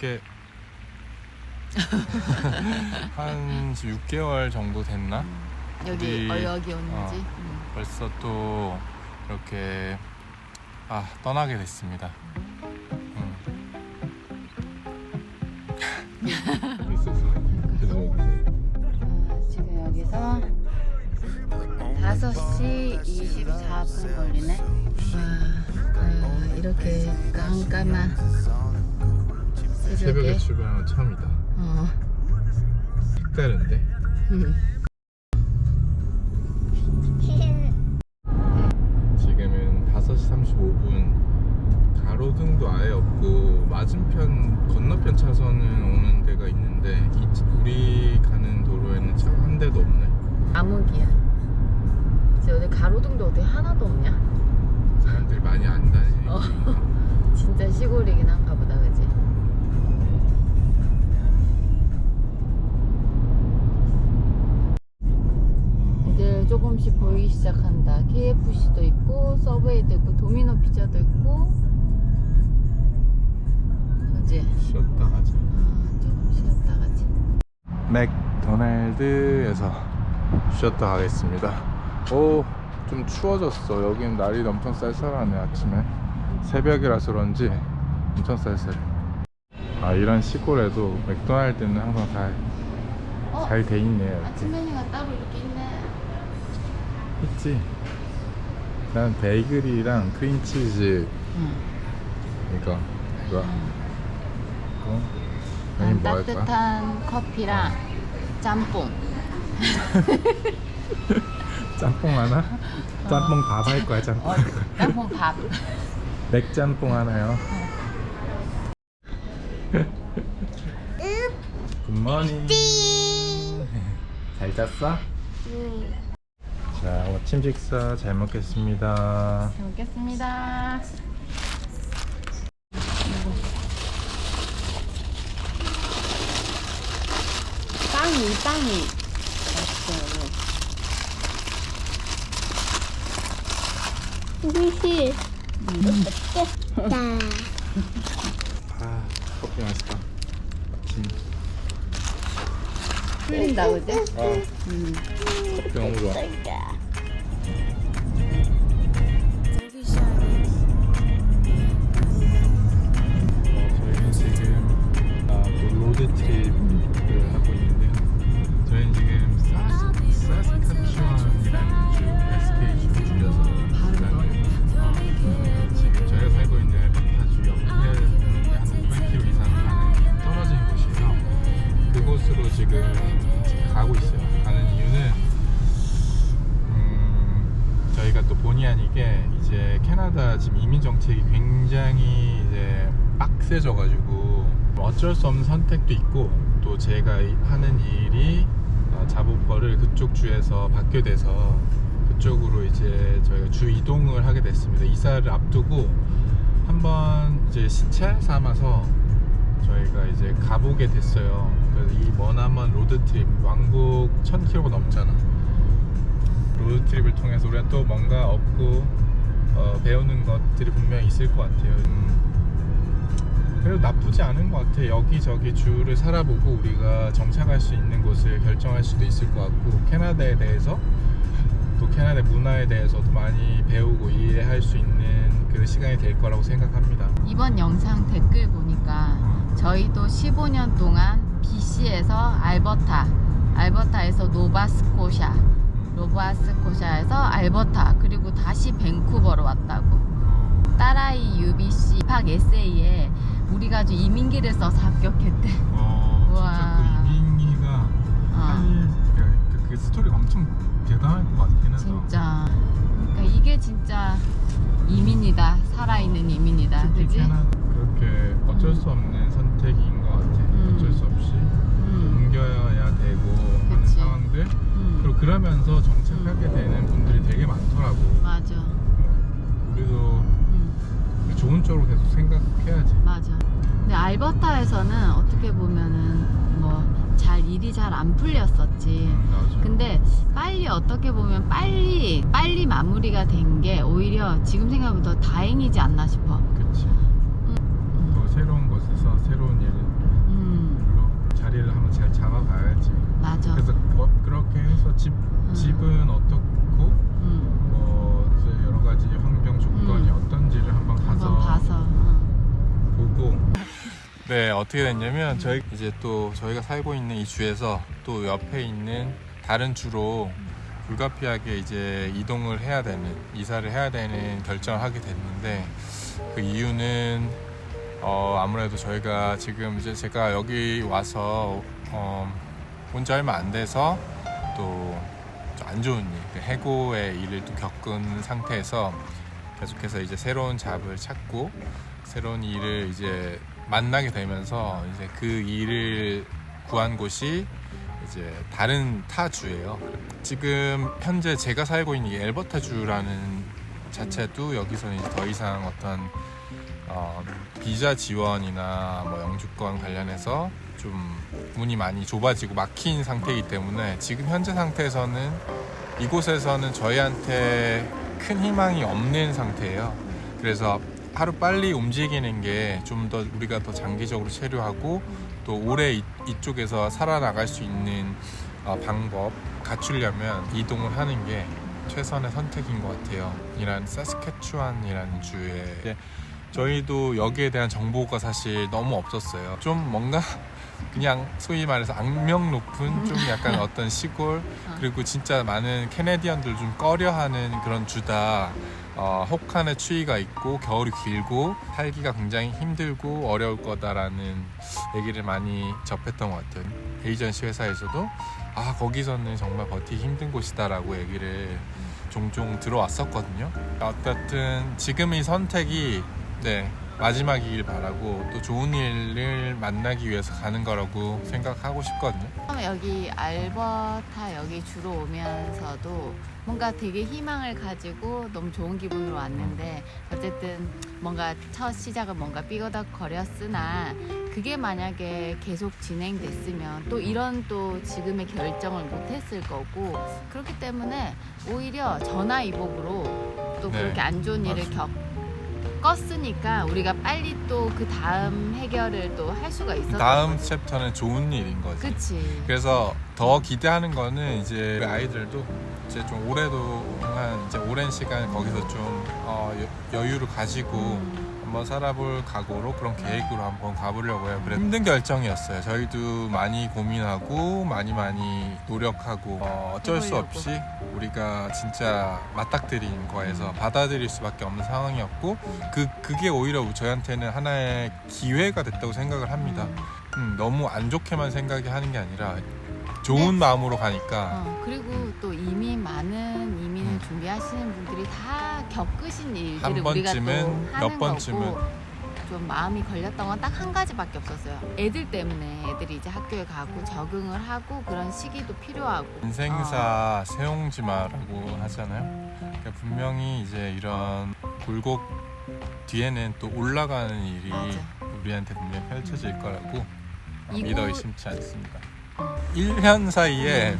늦게 한 6개월 정도 됐나? 여기 우리- 어, 여기 오는지. 어. 음. 벌써 또 이렇게 아 떠나게 됐습니다. 음. 어, 지금 여기서 5시 24분 걸리네. 와, 와, 이렇게 깜깜한 새벽에. 출발하는 건 처음이다. 어. 색다른데? 음. 지금은 5시 35분 가로등도 아예 없고 맞은편 건너편 차선은 오는 데가 있는데 이, 우리 가는 도로에는 차 한 대도 없네 암흑이야. 이제 어디 가로등도 어디 하나도 없냐? 사람들이 많이 안 다니는 어. 진짜 시골이긴 한가 보다, 조금씩 보이기 시작한다. KFC도 있고, 서브웨이도 있고, 도미노 피자도 있고. 그지? 쉬었다 가자 아, 조금 쉬었다 가지. 맥도날드에서 쉬었다 가겠습니다 오 좀 추워졌어 여기는 날이 엄청 쌀쌀하네 아침에 새벽이라서 그런지 엄청 쌀쌀해 아 이런 시골에도 맥도날드는 항상 잘 어? 잘돼 있네요 이렇게 아침 메뉴가 따로 이렇게 있네. 있지 난 베이글이랑 크림치즈 응. 이거 이거 이거 난 여기 뭐 할까? 따뜻한 커피랑 짬뽕. 짬뽕 하나? 짬뽕 밥 할 거야 짬뽕 어, 짬뽕 밥. 맥짬뽕 하나요? 굿모닝 잘 잤어? 자 아침 식사 잘 먹겠습니다 잘 먹겠습니다. 빵이 빵이 맛있어요. 미시 아 커피 맛있다 아침 풀린다 그지? 어 음. 커피 너 캐나다 지금 이민 정책이 굉장히 이제 빡세져가지고 어쩔 수 없는 선택도 있고 또 제가 이- 하는 일이 어, 자보거를 그쪽 주에서 받게 돼서 그쪽으로 이제 저희가 주 이동을 하게 됐습니다. 이사를 앞두고 한번 이제 시차 삼아서 저희가 이제 가보게 됐어요. 그래서 이 머나먼 로드트립 왕복 1000km가 넘잖아. 로드트립을 통해서 우리가 또 뭔가 얻고 어, 배우는 것들이 분명히 있을 것 같아요. 음, 그래도 나쁘지 않은 것 같아. 여기저기 주를 살아보고 우리가 정착할 수 있는 곳을 결정할 수도 있을 것 같고 캐나다에 대해서 또 캐나다 문화에 대해서도 많이 배우고 이해할 수 있는 그 시간이 될 거라고 생각합니다. 이번 영상 댓글 보니까 저희도 15년 동안 BC에서 알버타, 알버타에서 노바스코샤, 노바스코샤에서 알버타, 그리고 다시 밴쿠버로 왔다고. 딸아이 UBC 팍 에세이에 우리 가족 이민기를 써서 합격했대. 어, 우와. 진짜 그 이민기가 어, 한, 그, 그 스토리가 엄청 대단할 것 같긴 해서 진짜. 그러니까 이게 진짜 이민이다. 살아있는 이민이다. 그지? 그렇게 어쩔 수 없는 선택인 것 같아. 음. 어쩔 수 없이 음, 옮겨야 되고 하는 그치. 상황들. 그러면서 정착하게 되는 분들이 되게 많더라고. 맞아. 우리도 음. 좋은 쪽으로 계속 생각해야지. 맞아. 근데 알버타에서는 어떻게 보면은 뭐 잘 일이 잘 안 풀렸었지. 음, 맞아. 근데 빨리 어떻게 보면 빨리 빨리 마무리가 된 게 오히려 지금 생각보다 더 다행이지 않나 싶어. 그치. 음. 또 새로운 곳에서 새로운 일 자리를 한번 잘 잡아봐야지. 맞아. 그래서 거, 그렇게 해서 집 음. 집은 어떻고 어, 이제 여러 가지 환경 조건이 음. 어떤지를 한번 가서 한번 봐서. 응. 보고. 네, 어떻게 됐냐면 저희 이제 또 저희가 살고 있는 이 주에서 또 옆에 있는 다른 주로 불가피하게 이제 이동을 해야 되는 이사를 해야 되는 결정을 하게 됐는데 그 이유는 어 아무래도 저희가 지금 이제 제가 여기 와서 어 온지 얼마 안 돼서 또 안 좋은 일, 그 해고의 일을 또 겪은 상태에서 계속해서 이제 새로운 잡을 찾고 새로운 일을 이제 만나게 되면서 이제 그 일을 구한 곳이 이제 다른 타 주예요. 지금 현재 제가 살고 있는 이 엘버타 주라는 자체도 여기서는 더 이상 어떤 어, 비자 지원이나 뭐 영주권 관련해서 좀 문이 많이 좁아지고 막힌 상태이기 때문에 지금 현재 상태에서는 이곳에서는 저희한테 큰 희망이 없는 상태예요. 그래서 하루 빨리 움직이는 게 좀 더 우리가 더 장기적으로 체류하고 또 오래 이, 이쪽에서 살아나갈 수 있는 어, 방법 갖추려면 이동을 하는 게 최선의 선택인 것 같아요. 이란 사스케추안이라는 주에 저희도 여기에 대한 정보가 사실 너무 없었어요. 좀 뭔가 그냥 소위 말해서 악명 높은 좀 약간 어떤 시골 그리고 진짜 많은 캐네디언들 좀 꺼려하는 그런 주다. 어, 혹한의 추위가 있고 겨울이 길고 살기가 굉장히 힘들고 어려울 거다라는 얘기를 많이 접했던 것 같아요. 에이전시 회사에서도 아 거기서는 정말 버티기 힘든 곳이다라고 얘기를 종종 들어왔었거든요. 어쨌든 지금 이 선택이 네 마지막이길 바라고 또 좋은 일을 만나기 위해서 가는 거라고 생각하고 싶거든요. 여기 알버타 여기 주로 오면서도 뭔가 되게 희망을 가지고 너무 좋은 기분으로 왔는데 어쨌든 뭔가 첫 시작은 뭔가 삐거덕 거렸으나 그게 만약에 계속 진행됐으면 또 이런 또 지금의 결정을 못했을 거고 그렇기 때문에 오히려 전화위복으로 또 네, 그렇게 안 좋은 일을 겪 껐으니까 우리가 빨리 또 그 다음 해결을 또 할 수가 있었던 다음 거지. 챕터는 좋은 일인 거지. 그치 그래서 더 기대하는 거는 이제 우리 아이들도 이제 좀 오래도한 이제 오랜 시간 거기서 좀 어, 여- 여유를 가지고 음. 한번 살아볼 각오로 그런 계획으로 한번 가보려고 해요. 그래 힘든 결정이었어요. 저희도 많이 고민하고 많이 많이 노력하고 어, 어쩔 수. 없이 우리가 진짜 맞닥뜨린 거에서 받아들일 수밖에 없는 상황이었고 그 그게 오히려 저희한테는 하나의 기회가 됐다고 생각을 합니다. 음. 음, 너무 안 좋게만 생각이 하는 게 아니라 좋은 네. 마음으로 가니까 어, 그리고 또 이미 많은 이민을 음. 준비하시는 분들이 다 겪으신 일들을 한 우리가 또 번쯤은, 하는 몇 번쯤은. 거고 좀 마음이 걸렸던 건 딱 한 가지밖에 없었어요. 애들 때문에 애들이 이제 학교에 가고 적응을 하고 그런 시기도 필요하고 인생사 세옹지마라고 하잖아요. 그러니까 분명히 이제 이런 굴곡 뒤에는 또 올라가는 일이 맞아. 우리한테 분명 히 펼쳐질 거라고 이곳- 믿어 의심치 않습니다. 1년 사이에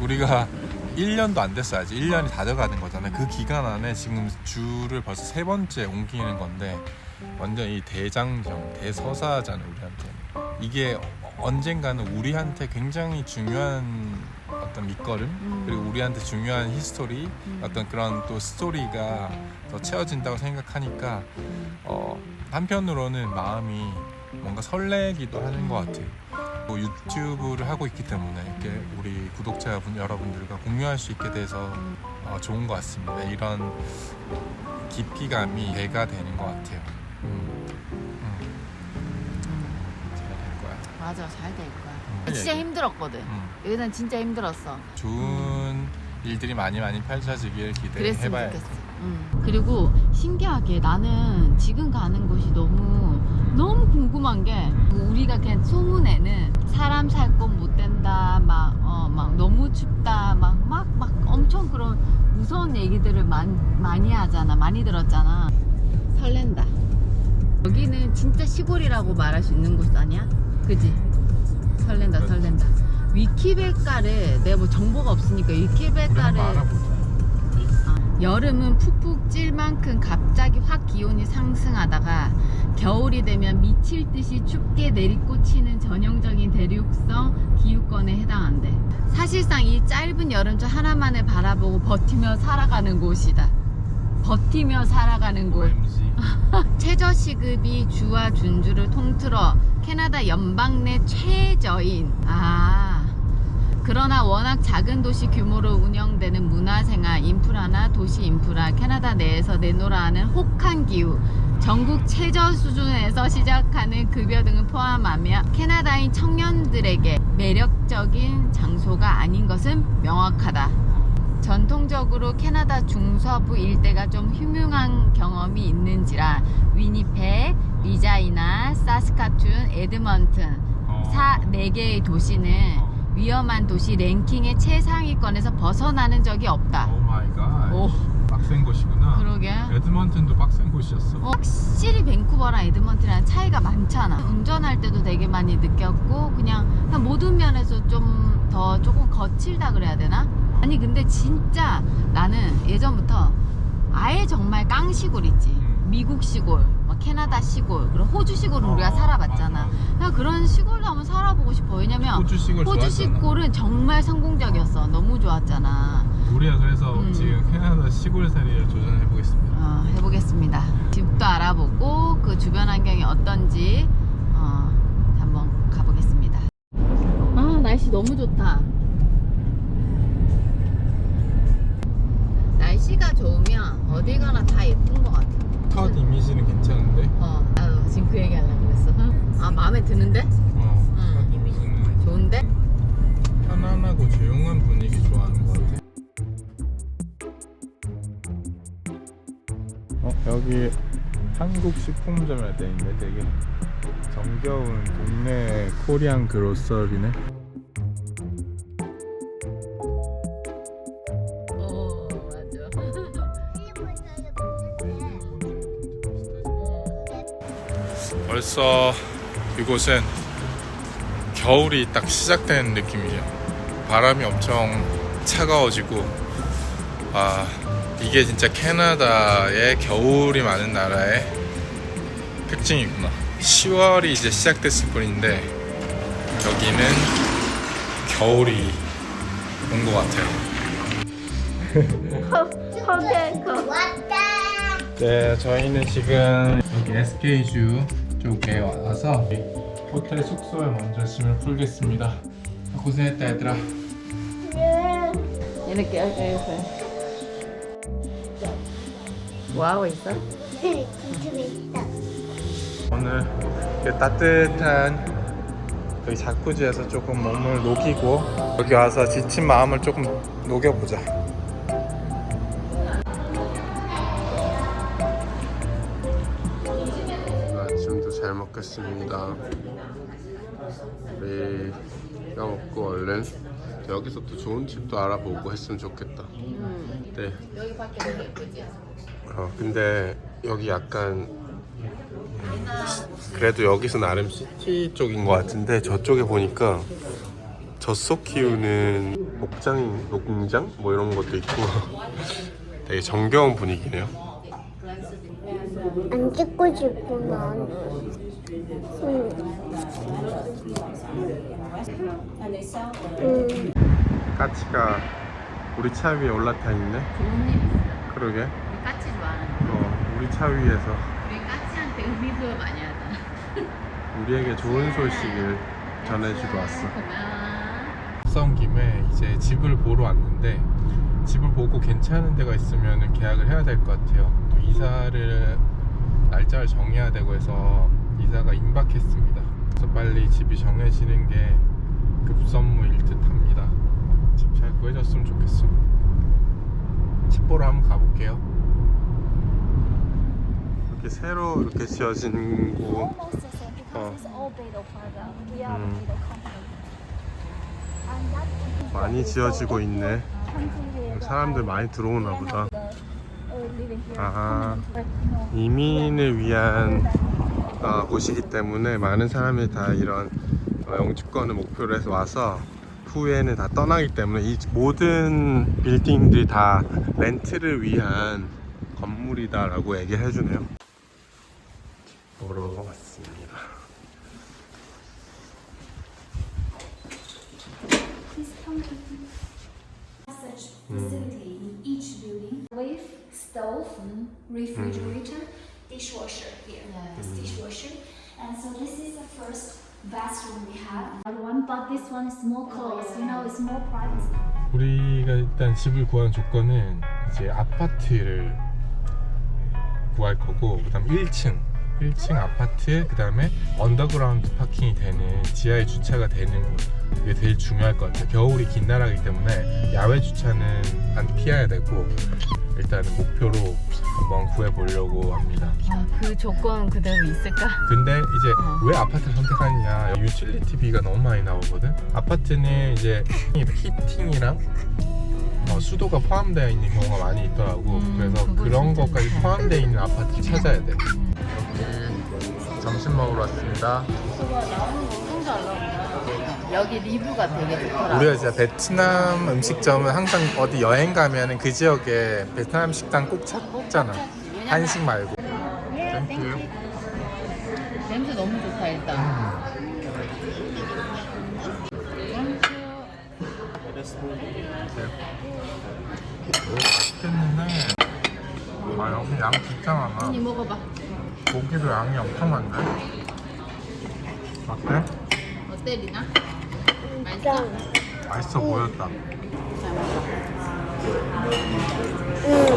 우리가 1년도 안 됐어 아직 1년이 다 돼가는 거잖아요. 그 기간 안에 지금 주를 벌써 세 번째 옮기는 건데 완전 이 대장정, 대서사잖아요 우리한테. 이게 언젠가는 우리한테 굉장히 중요한 어떤 밑거름 음. 그리고 우리한테 중요한 히스토리 음. 어떤 그런 또 스토리가 더 채워진다고 생각하니까 어, 한편으로는 마음이 뭔가 설레기도 하는 것 같아요. 뭐 유튜브를 하고 있기 때문에 이렇게 우리 구독자분 여러분들과 공유할 수 있게 돼서 어, 좋은 것 같습니다. 이런 깊이감이 배가 되는 것 같아요. 음, 음, 잘될 거야. 맞아 잘 될 거야. 음. 진짜 힘들었거든. 음, 여기는 진짜 힘들었어. 좋은 일들이 많이 많이 펼쳐지길 그랬으면 기대해봐요. 좋겠어. 음. 그리고 신기하게 나는 지금 가는 곳이 너무 너무 궁금한 게 우리가 그냥 소문에는 사람 살 곳 못 된다 막 어 막 너무 춥다 막 막 막 엄청 그런 무서운 얘기들을 많, 많이 하잖아 많이 들었잖아 설렌다 여기는 진짜 시골이라고 말할 수 있는 곳 아니야? 그지? 설렌다. 설렌다 위키백과를 내가 뭐 정보가 없으니까 위키백과를. 여름은 푹푹 찔 만큼 갑자기 확 기온이 상승하다가 겨울이 되면 미칠 듯이 춥게 내리꽂히는 전형적인 대륙성 기후권에 해당한대. 사실상 이 짧은 여름철 하나만을 바라보고 버티며 살아가는 곳이다. 버티며 살아가는 곳. 최저 시급이 주와 준주를 통틀어 캐나다 연방 내 최저인. 아. 그러나 워낙 작은 도시 규모로 운영되는 문화생활, 인프라나 도시 인프라, 캐나다 내에서 내노라하는 혹한 기후, 전국 최저 수준에서 시작하는 급여 등을 포함하며 캐나다인 청년들에게 매력적인 장소가 아닌 것은 명확하다. 전통적으로 캐나다 중서부 일대가 좀 흉흉한 경험이 있는지라 위니펙, 리자이나, 사스카툰, 에드먼튼 어. 사 4개의 도시는 어. 위험한 도시 랭킹의 최상위권에서 벗어나는 적이 없다. 오 마이 갓. 오. 빡센 곳이구나. 그러게. 에드먼튼도 빡센 곳이었어. 어, 확실히 밴쿠버랑 에드먼튼이랑 차이가 많잖아. 운전할 때도 되게 많이 느꼈고 그냥, 모든 면에서 좀 더 조금 거칠다 그래야 되나? 아니 근데 진짜 나는 예전부터 아예 정말 깡 시골 있지. 음. 미국 시골, 막 캐나다 시골, 그리고 호주 시골은 우리가 어, 살아봤잖아. 맞아. 그냥 그런 시골도 한번 살아보고 싶어. 왜냐면 호주 시골 호주. 시골은 정말 성공적이었어. 너무 좋았잖아. 우리가 그래서 음. 지금 캐나다 시골살이를 도전해 보겠습니다. 어, 해보겠습니다. 집도 알아보고 그 주변 환경이 어떤지 어, 한번 가보겠습니다. 아 날씨 너무 좋다. 날씨가 좋으면 어디 가나 다 예쁜 것 같아. 첫 이미지는 괜찮은데? 어, 나도 지금 그 얘기 하려고 그랬어. 아 마음에 드는데? 어, 음. 첫 이미지는 좋은데? 편안하고 조용한 분위기 좋아하는 것 같아. 어, 여기 한국 식품점이라 돼 있네, 되게. 정겨운 동네 코리안 그로서리네. 벌써 이곳은 겨울이 딱 시작되는 느낌이에요. 바람이 엄청 차가워지고 아 이게 진짜 캐나다의 겨울이 많은 나라의 특징이구나. 10월이 이제 시작됐을 뿐인데 여기는 겨울이 온 것 같아요. 네, 저희는 지금 여기 SK주 쪽에 와서 호텔 숙소에 먼저 짐을 풀겠습니다. 고생했다 얘들아. 얘는 깨어있어. 뭐 하고 있어? 오늘 이렇게 따뜻한 여기 자쿠지에서 조금 몸을 녹이고 여기 와서 지친 마음을 조금 녹여보자. 먹겠습니다. 우리 이거 먹고 얼른 여기서 또 좋은 집도 알아보고 했으면 좋겠다. 네. 여기 밖에 되게 예쁘지? 어, 근데 여기 약간 그래도 여기서 나름 시티 쪽인 것 같은데 저쪽에 보니까 젖소 키우는 목장, 농장 뭐 이런 것도 있고 되게 정겨운 분위기네요. 안 찍고 싶구만. 음, 까치가 우리 차 위에 올라타 있네. 좋은. 그러게. 우리 까치 좋아하는 거. 어, 우리 차 위에서 우리 까치한테 의미도 많이 하잖아. 우리에게 좋은 소식을 전해주러 왔어. 선 김에 이제 집을 보러 왔는데 집을 보고 괜찮은 데가 있으면 계약을 해야 될 것 같아요. 또 이사를 날짜를 정해야 되고 해서 이사가 임박했습니다. 그래서 빨리 집이 정해지는 게 급선무일 듯합니다. 집 잘 구해졌으면 좋겠어요. 집 보러 한번 가볼게요. 이렇게 새로 이렇게 지어진 곳. almost the same because Oh. it's all Beidou product. We are Mm. Beidou company. And that is 많이 지어지고. 있네. 사람들 많이 들어오나 보다. uh, living here. 아하. No. 이민을 위한 어, 곳이기 때문에 많은 사람이 다 이런 어, 영주권을 목표로 해서 와서 후에는 다 떠나기 때문에 이 모든 빌딩들이 다 렌트를 위한 건물이다라고 얘기를 해주네요. 보러 왔습니다. This dishwasher here. This dishwasher. And so this is the first bathroom we have. One, but this one is more close. You know, it's more privacy. 우리가 일단 집을 구하는 조건은 이제 아파트를 구할 거고 그다음 1층 1층 아파트 그다음에 언더그라운드 파킹이 되는 지하에 주차가 되는 곳 이게 제일 중요할 것 같아요 겨울이 긴 나라이기 때문에 야외 주차는 안 피해야 되고 일단은 목표로 한번 구해보려고 합니다 아, 그 조건 그대로 있을까? 근데 이제 어. 왜 아파트를 선택하느냐 유틸리티비가 너무 많이 나오거든 아파트는 이제 히팅이랑 어, 수도가 포함되어 있는 경우가 많이 있더라고 음, 그래서 그런 것까지. 포함되어 있는 아파트를 찾아야 돼 이렇게 점심 먹으러 왔습니다 그거 나오는 거 엄청 잘 나온다. 여기 리뷰가 되게 좋더라. 우리가 진짜 베트남 음식점은 항상 어디 여행 가면 그 지역에 베트남 식당 꼭 찾잖아. 한식 말고 땡큐. 냄새 너무 좋다 일단. 오 맛있겠는데 아 여기 양 진짜 많아 이 먹어봐. 고기도 양이 엄청 많네 어때? 어때 리나? 맛있어? 맛있어 보였다 잘 먹어.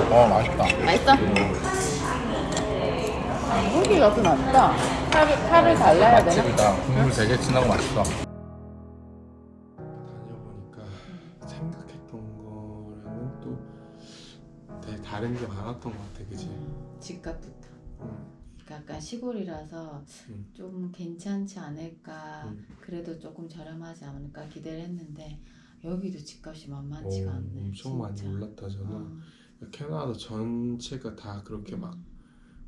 어 맛있다 맛있어? 고기가 좀 낫다. 칼을 칼을 달라야 되나? 맛집이다 국물 되게 진하고 맛있어 다녀보니까 생각했던 거랑은 또 되게 다른 게 많았던 것 같아, 그지? 집값부터. 응. 약간 시골이라서 음. 좀 괜찮지 않을까 음. 그래도 조금 저렴하지 않을까 기대를 했는데 여기도 집값이 만만치가 오, 않네 엄청 많이 진짜. 올랐다 저는. 어. 캐나다 전체가 다 그렇게 막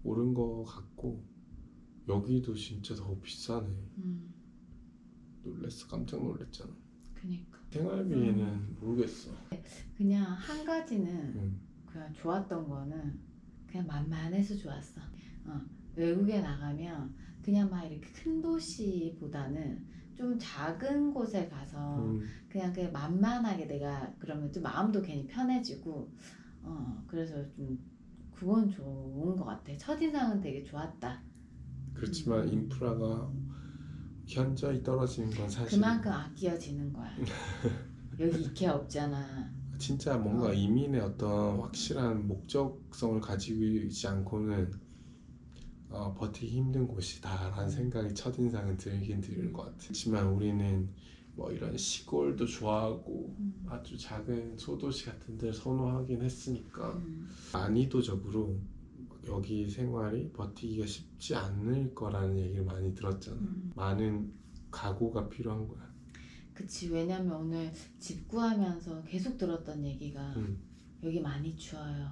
오른 거 같고 여기도 진짜 더 비싸네. 음, 놀랬어, 깜짝 놀랐잖아. 그니까 생활비는 음. 모르겠어. 그냥 한 가지는 응. 그냥 좋았던 거는 그냥 만만해서 좋았어 어, 외국에 나가면 그냥 막 이렇게 큰 도시보다는 좀 작은 곳에 가서 음. 그냥 그 만만하게 내가 그러면 좀 마음도 괜히 편해지고 어 그래서 좀 그건 좋은 것 같아 첫인상은 되게 좋았다 그렇지만 음. 인프라가 현저히 떨어지는 건 사실 그만큼 아끼어지는 거야 여기 이케아 없잖아 진짜 뭔가 어. 이민의 어떤 확실한 목적성을 가지고 있지 않고는 어, 버티기 힘든 곳이다라는 생각이 첫인상은 들긴 드는 것 같아. 그렇지만 우리는 뭐 이런 시골도 좋아하고 음. 아주 작은 소도시 같은 데를 선호하긴 했으니까 음. 난이도적으로 여기 생활이 버티기가 쉽지 않을 거라는 얘기를 많이 들었잖아. 음. 많은 각오가 필요한 거야. 그치 왜냐면 오늘 집 구하면서 계속 들었던 얘기가 음. 여기 많이 추워요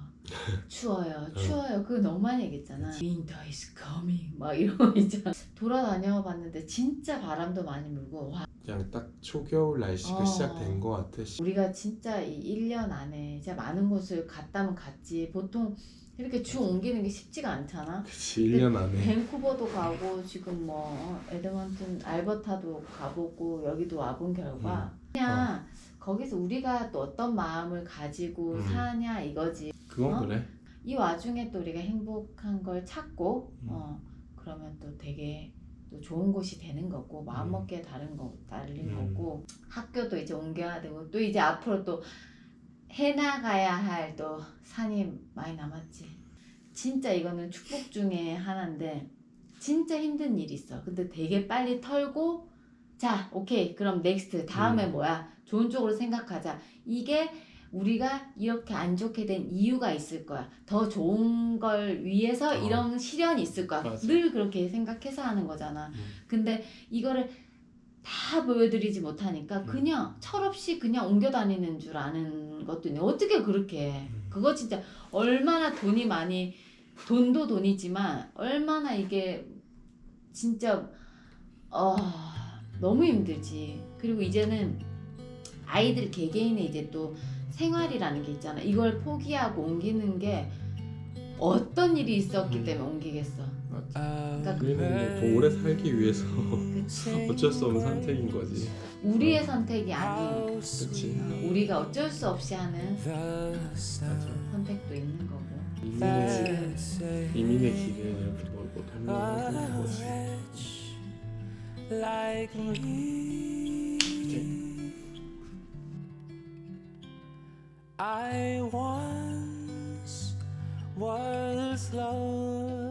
추워요. 어. 추워요. 그거 너무 많이 얘기했잖아 Winter is coming. 막 이런 거 있잖아. 돌아다녀 봤는데 진짜 바람도 많이 불고 와. 그냥 딱 초겨울 날씨가 어. 시작된 것 같아. 우리가 진짜 이 1년 안에 진짜 많은 곳을 갔다면 갔지. 보통 이렇게 주 옮기는 게 쉽지가 않잖아. 그치 1년 안에. 밴쿠버도 가고 지금 뭐 에드먼튼 알버타도 가보고 여기도 와본 결과 그냥 거기서 우리가 또 어떤 마음을 가지고 음. 사냐 이거지 그건 어? 그래. 이 와중에 또 우리가 행복한 걸 찾고 음. 어 그러면 또 되게 또 좋은 곳이 되는 거고 마음 음. 먹기에 다른 거 다른 음. 거고 학교도 이제 옮겨야 되고 또 이제 앞으로 또 해나가야 할 또 산이 많이 남았지 진짜 이거는 축복 중에 하나인데 진짜 힘든 일이 있어 근데 되게 빨리 털고 자 오케이 그럼 넥스트 다음에 음. 뭐야 좋은 쪽으로 생각하자 이게 우리가 이렇게 안 좋게 된 이유가 있을 거야. 더 좋은 걸 위해서 어. 이런 시련이 있을 거야. 맞아. 늘 그렇게 생각해서 하는 거잖아. 음. 근데 이거를 다 보여드리지 못하니까 음. 그냥 철없이 그냥 옮겨 다니는 줄 아는 것도 있네. 어떻게 그렇게 해? 음. 그거 진짜 얼마나 돈이 많이 돈도 돈이지만 얼마나 이게 진짜 어 너무 힘들지. 그리고 이제는 아이들 개개인의 이제 또 생활이라는 게 있잖아. 이걸 포기하고 옮기는 게 어떤 일이 있었기 음. 때문에 옮기겠어. 그러니까 우리는 더 오래 살기 위해서 그치. 어쩔 수 없는 선택인 거지. 우리의 선택이 아닌 그렇지. 우리가 어쩔 수 없이 하는 맞아. 선택도 있는 거고. 이민의 이민의 길을 뭐고 변명하는 거지. I once was lonely.